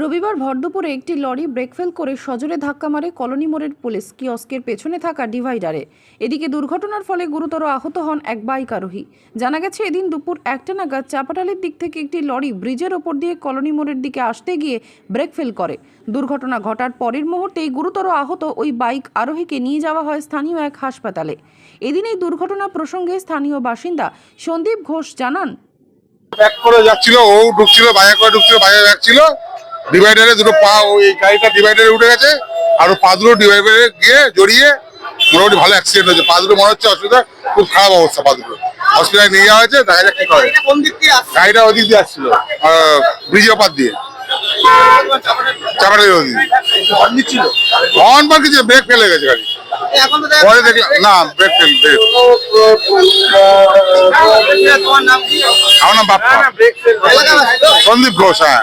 রবিবার ভরদুপুরে একটি লরি ব্রেকফেল করে সজোরে ধাক্কা মারে কলোনি মোড়ের পুলিশ। কিয়স্কের পেছনে থাকা ডিভাইডারে। এদিকে দুর্ঘটনার ফলে গুরুতর আহত হন এক বাইক আরোহী। জানা গেছে, এদিন দুপুর একটা নাগাদ চাপাটালির দিক থেকে একটি লরি ব্রিজের ওপর দিয়ে কলোনি মোড়ের দিকে আসতে গিয়ে ব্রেকফেল করে। দুর্ঘটনা ঘটার পরের মুহূর্তেই গুরুতর আহত ওই বাইক আরোহীকে নিয়ে যাওয়া হয় স্থানীয় এক হাসপাতালে। এদিন এই দুর্ঘটনা প্রসঙ্গে স্থানীয় বাসিন্দা সন্দীপ ঘোষ জানান, ব্যাক করে যাচ্ছিল, ও ঢুকছিল, বাইরে করে ঢুকছিল, বাইরে ডিভাইডারে দুটো পা ওই গাড়িটা ডিভাইডারে উঠে গেছে আর পা দুটো ডিভাইডারে গিয়ে জড়িয়ে মোটামুটি ভালো অ্যাক্সিডেন্ট হয়েছে। পা দুটো মনে হচ্ছে অসুবিধা খুব খারাপ অবস্থা পা দুটো। হসপিটালে নিয়ে যাওয়া হয়েছে দেখা যাক কি করে। গাড়িটা ওদিক দিয়ে আসছিল ব্রিজ ওপার দিয়ে। চাপাটালি ওদিক হর্ন দিচ্ছিল কিছু ব্রেক ফেলে গেছে গাড়ি পরে দেখলাম না ব্রেক ফেল ব্রেক তোমার নাম কি? আমার নাম বাপ্পা। সন্দীপ ঘোষ হ্যাঁ।